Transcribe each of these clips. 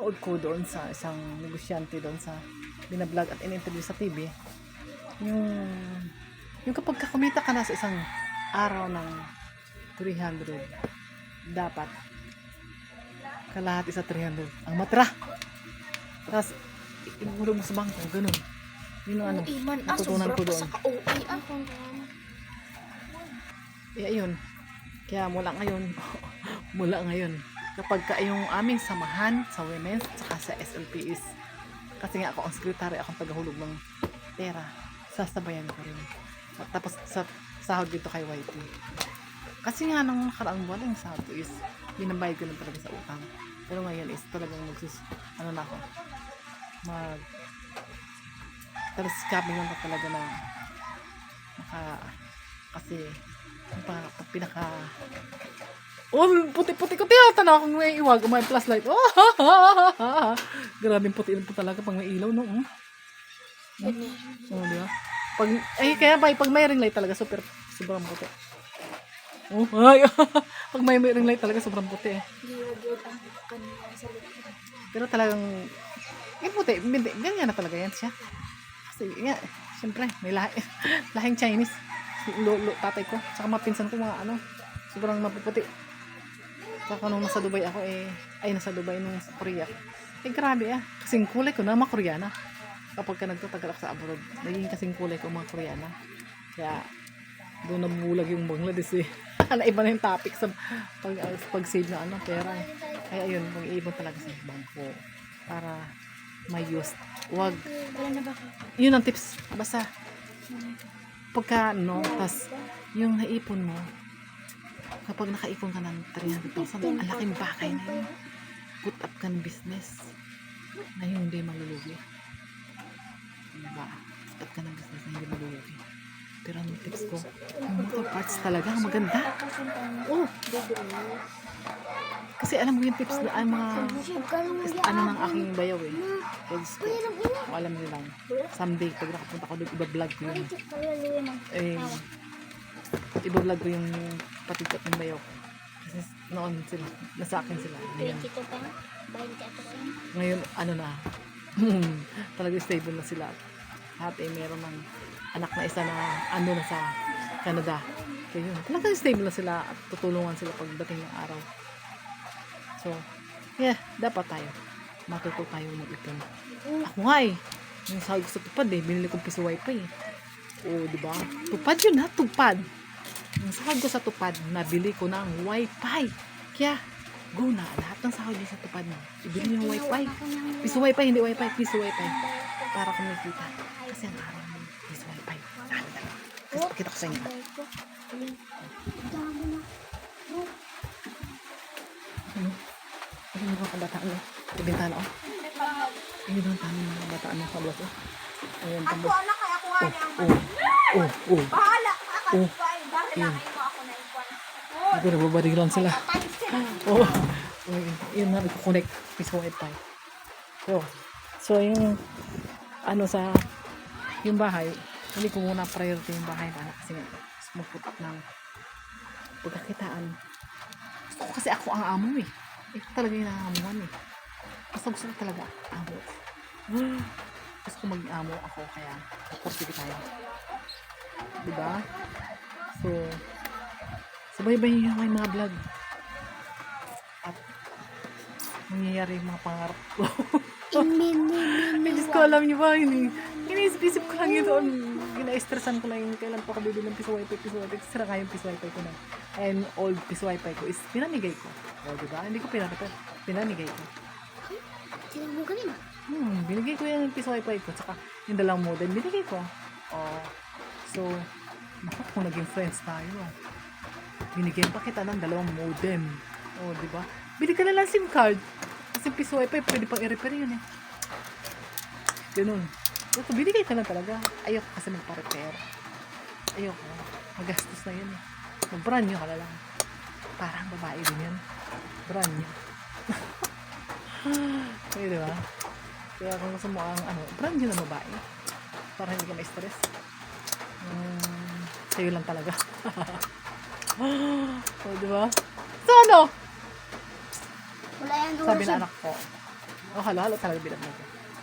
Nood ko doon sa isang negosyante doon sa binablog at in-interview sa TV. Yung, yung kapag kakumita ka na sa isang araw ng 300, dapat kalahati sa 300 ang matra. Tapos, ihulog mo sa bangko, ganun. Yun ang ano, Iman, ah, natutunan ko doon. sa ka-OA, ah. Eh, ayun. Kaya mula ngayon, mula ngayon, kapag ka yung aming samahan sa women's saka sa SLP kasi nga ako ang sekretary, akong tagahulog ng pera, sasabayan ko rin. At tapos sa sahod dito kay YT. Kasi nga nung nakaraang buwan yung sahod ko is, binabayad ko na talaga sa utang. Pero ngayon is talagang magsus, ano na ako, mag, tapos capping na talaga na, maka, kasi, pag pinaka Oh, puti-puti ko tiyo. Tanaw kung may iwag, may flashlight. Oh, ha, ha, ha, puti po talaga pag may ilaw, no? Mm. Oh, di ba? Pag, ay, kaya ba, pag may ring light talaga, super, sobrang puti. Oh, ay, pag may ring light talaga, sobrang puti eh. Pero talagang, yung puti, hindi, ganyan na talaga yan siya. Kasi, nga, siyempre, may lahi, lahing Chinese. Si Lolo, tatay ko, saka mga pinsan ko, mga ano, sobrang mapuputi. Saka nung nasa Dubai ako, eh, ay, nasa Dubai, nung sa Korea. Eh, grabe ah. Kasing kulay ko na, mga Koreana. Kapag ka nagtatagal ako sa abroad, naging kasing kulay ko, mga Koreana. Kaya, doon nabulag yung Bangladesh eh. Naiba na yung topic sa pag, pag save na ano, pera eh. Kaya ayun, mag-iibon talaga sa bangko para may use. Wag, yun ang tips. Basta, pagka, no, tas, yung naipon mo, kapag nakaipon ka ng 300,000, ang laking bakay na yun. Put up ka ng business na hindi malulugi. Diba? Put up ka ng business na hindi malulugi. Pero ang tips ko, yung motor parts talaga, ang maganda. Oh, kasi alam mo yung tips na, ang mga, ano ng aking bayaw eh. Diyos ko, kung alam niyo lang, someday, pag nakapunta ko doon, iba-vlog ko yun. Eh, iba-vlog ko yung patikat ng bayaw ko. Kasi noon sila, nasa akin sila. Ngayon, Kita pa. Bayan ka pa rin. ngayon ano na, talaga stable na sila. At eh, meron ng anak na isa na ano na sa Canada. Kaya yun, talagang stable na sila at tutulungan sila pagdating ng araw. So, yeah, dapat tayo. Matuto tayo mag-ipon. Ako nga eh. Yung ko sa tupad eh, binili kong piso wifi eh. Oo, di ba? Tupad yun ha, tupad. Yung sahod ko sa tupad, nabili ko ng wifi. Kaya, go na. Lahat ng sahod mo sa tupad mo. Ibili yung wifi. Piso wifi, hindi wifi. Piso wifi. Para kumikita. Kasi ang araw mo, piso wifi. Sabi na. Kasi pakita ko sa inyo. Ano? Ano yung mga kabataan mo? Ibintana ko. Ayun ang tanong ng mga bataan mo kablas oh. Ayan, Ako tambos. anak kaya kuha niya ang Oh, oh, oh. bahala ka Yun. lang ako na ikuan. Ito, nagbabarilan sila. Oo. Oh, yun na, nagko-connect. Piso wifi. So, so yung, ano sa, yung bahay, hindi ko muna priority yung bahay para kasi nga, mag-put up ng pagkakitaan. Gusto ko kasi ako ang amo eh. Ito talaga yung nangamuhan eh. Basta gusto ko talaga amo. Gusto ko mag-amo ako kaya porsige tayo. Diba? So, sabay-bay yung may mga vlog. At nangyayari yung mga pangarap ko. Ay, Diyos ko, alam niyo ba, ini, iniisip ko lang doon. Gina-stressan ko lang yung kailan pa ako bibili ng piso wifi, piso wifi. Sira nga yung piso wifi ko na. And old piso wifi ko is pinamigay ko. O, di ba? Hindi ko pinamigay. Pinamigay ko. Sino mo kanina? Hmm, binigay ko yung piso wifi ko. Tsaka yung dalawang modem, binigay ko. Oh, so, naku, kung naging friends tayo. Binigyan pa kita ng dalawang modem. Oh, di ba? Bili ka na lang SIM card. Kasi piso wifi, pwede pang i-repair yun eh. Ganun. So, binigay ka lang talaga. Ayoko kasi magpa-repair. Ayoko. Magastos na yun eh. Mag-brand new ka na lang. Parang babae din yan. Brand new. Ay, di ba? Kaya kung gusto mo ang ano, brand new na babae. Para hindi ka ma-stress. Sa'yo lang talaga. o, di ba? So, ano? Wala yan doon Sabi na anak ko. Oh, halo, halo talaga bilang mo.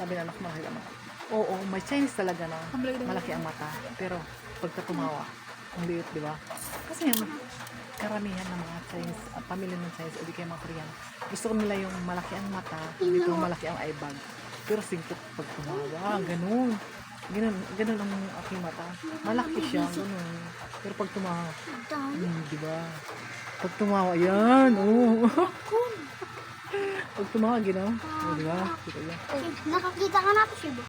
Sabi na anak, malaki ang mata. Oo, may Chinese talaga na malaki ang mata. Pero pagka tumawa, ang liit, di ba? Kasi yung karamihan ng mga Chinese, uh, pamilya ng Chinese, o di kaya mga Korean, gusto ko nila yung malaki ang mata, hindi ko malaki ang eye bag. Pero singkot pag tumawa, ganun. Ganun, ganun ang aking mata. Malaki siya, ganun. Pero pag tumawa, hmm, di ba? Pag tumawa, yan, oo. pag tumawa, ginawa. Oh, di ba? Nakakita ka na ito siya.